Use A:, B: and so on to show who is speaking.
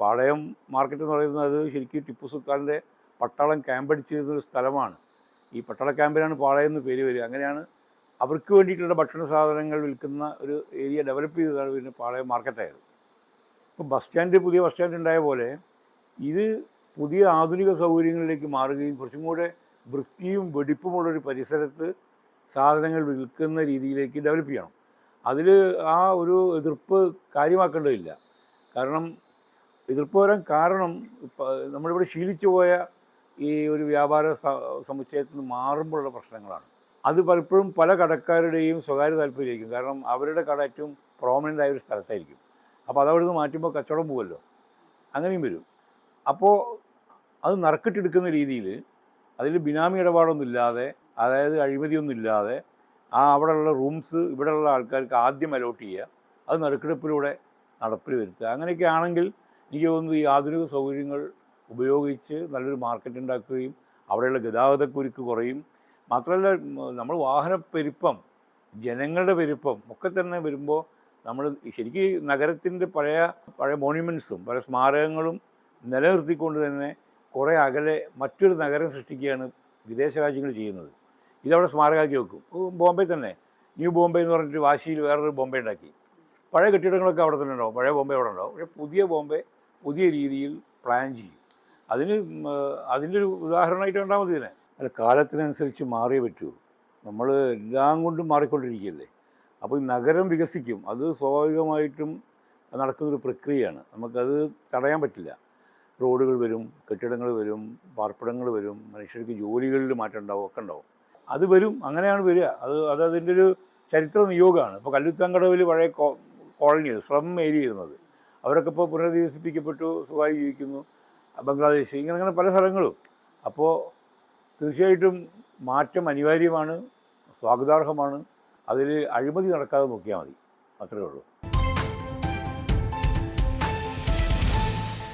A: പാളയം market എന്ന് പറയുന്നത് ശരിക്കും ടിപ്പു സുൽത്താന്റെ പട്ടാളം ക്യാമ്പടിച്ചിരുന്ന ഒരു സ്ഥലമാണ്. ഈ പട്ടാള ക്യാമ്പിനാണ് പാളയം എന്ന് പേര് വരിക. അങ്ങനെയാണ് അവർക്ക് വേണ്ടിയിട്ടുള്ള ഭക്ഷണ സാധനങ്ങൾ വിൽക്കുന്ന ഒരു ഏരിയ ഡെവലപ്പ് ചെയ്തതാണ് പിന്നെ പാളയം മാർക്കറ്റായത് ഇപ്പോൾ ബസ് സ്റ്റാൻഡ് പുതിയ ബസ് സ്റ്റാൻഡ് ഉണ്ടായ പോലെ ഇത് പുതിയ ആധുനിക സൗകര്യങ്ങളിലേക്ക് മാറുകയും കുറച്ചും കൂടെ വൃത്തിയും വെടിപ്പുമുള്ളൊരു പരിസരത്ത് സാധനങ്ങൾ വിൽക്കുന്ന രീതിയിലേക്ക് ഡെവലപ്പ് ചെയ്യണം. അതിൽ ആ ഒരു എതിർപ്പ് കാര്യമാക്കേണ്ടതില്ല. കാരണം എതിർപ്പ് വരാൻ കാരണം ഇപ്പം നമ്മളിവിടെ ശീലിച്ചു പോയ ഈ ഒരു വ്യാപാര സമുച്ചയത്തിൽ നിന്ന് മാറുമ്പോഴുള്ള പ്രശ്നങ്ങളാണ്. അത് പലപ്പോഴും പല കടക്കാരുടെയും സ്വകാര്യ താല്പര്യമായിരിക്കും. കാരണം അവരുടെ കട ഏറ്റവും പ്രോമിനന്റ് ആയ ഒരു സ്ഥലത്തായിരിക്കും. അപ്പോൾ അതവിടെ നിന്ന് മാറ്റുമ്പോൾ കച്ചവടം പോകുമല്ലോ അങ്ങനെയും വരും. അപ്പോൾ അത് നറുക്കിട്ടെടുക്കുന്ന രീതിയിൽ അതിൽ ബിനാമി ഇടപാടൊന്നും ഇല്ലാതെ അതായത് അഴിമതിയൊന്നും ഇല്ലാതെ ആ അവിടെയുള്ള റൂംസ് ഇവിടെയുള്ള ആൾക്കാർക്ക് ആദ്യം അലോട്ട് ചെയ്യുക അത് നറുക്കെടുപ്പിലൂടെ നടപ്പിൽ വരുത്തുക. അങ്ങനെയൊക്കെ ആണെങ്കിൽ എനിക്ക് തോന്നുന്നു ഈ ആധുനിക സൗകര്യങ്ങൾ ഉപയോഗിച്ച് നല്ലൊരു മാർക്കറ്റ് ഉണ്ടാക്കുകയും അവിടെയുള്ള ഗതാഗതക്കുരുക്ക് കുറയും. മാത്രമല്ല നമ്മൾ വാഹന പെരുപ്പം ജനങ്ങളുടെ പെരുപ്പം ഒക്കെ തന്നെ വരുമ്പോൾ നമ്മൾ ശരിക്കും നഗരത്തിന്റെ പഴയ പഴയ മോണ്യുമെൻസും പല സ്മാരകങ്ങളും നിലനിർത്തിക്കൊണ്ട് തന്നെ കുറേ അകലെ മറ്റൊരു നഗരം സൃഷ്ടിക്കുകയാണ് വിദേശ രാജ്യങ്ങൾ ചെയ്യുന്നത്. ഇതവിടെ സ്മാരകമാക്കി വെക്കും. ബോംബെ തന്നെ. ന്യൂ ബോംബെ എന്ന് പറഞ്ഞിട്ട് വാശിയിൽ വേറൊരു ബോംബെ ഉണ്ടാക്കി പഴയ കെട്ടിടങ്ങളൊക്കെ അവിടെ തന്നെ ഉണ്ടാവും. പഴയ ബോംബെ അവിടെ ഉണ്ടാവും. പക്ഷേ പുതിയ ബോംബെ പുതിയ രീതിയിൽ പ്ലാൻ ചെയ്യും. അതിന് അതിന്റെ ഒരു ഉദാഹരണമായിട്ട് കണ്ടാൽ മതി തന്നെ. അല്ല കാലത്തിനനുസരിച്ച് മാറിയേ പറ്റൂ. നമ്മൾ എല്ലാം കൊണ്ടും മാറിക്കൊണ്ടിരിക്കുകയല്ലേ? അപ്പോൾ നഗരം വികസിക്കും. അത് സ്വാഭാവികമായിട്ടും നടക്കുന്നൊരു പ്രക്രിയയാണ്. നമുക്കത് തടയാൻ പറ്റില്ല. റോഡുകൾ വരും കെട്ടിടങ്ങൾ വരും പാർപ്പിടങ്ങൾ വരും മനുഷ്യർക്ക് ജോലികളിൽ മാറ്റം ഉണ്ടാവും ഒക്കെ ഉണ്ടാവും. അത് വരും അങ്ങനെയാണ് വരിക. അത് അത് അതിന്റെ ഒരു ചരിത്ര നിയോഗമാണ്. ഇപ്പോൾ കല്ലുത്താങ്കടവിൽ പഴയ കോളനി സ്ലം ഏരിയ ഇരുന്നത് അവരൊക്കെ ഇപ്പോൾ പുനരധിവസിപ്പിക്കപ്പെട്ടു സുഖമായി ജീവിക്കുന്നു ബംഗ്ലാദേശ് ഇങ്ങനെ അങ്ങനെ പല സ്ഥലങ്ങളും. അപ്പോൾ തീർച്ചയായിട്ടും മാറ്റം അനിവാര്യമാണ് സ്വാഗതാർഹമാണ്. അതിൽ അഴിമതി നടക്കാതെ നോക്കിയാൽ മതി. അത്രയേ ഉള്ളൂ.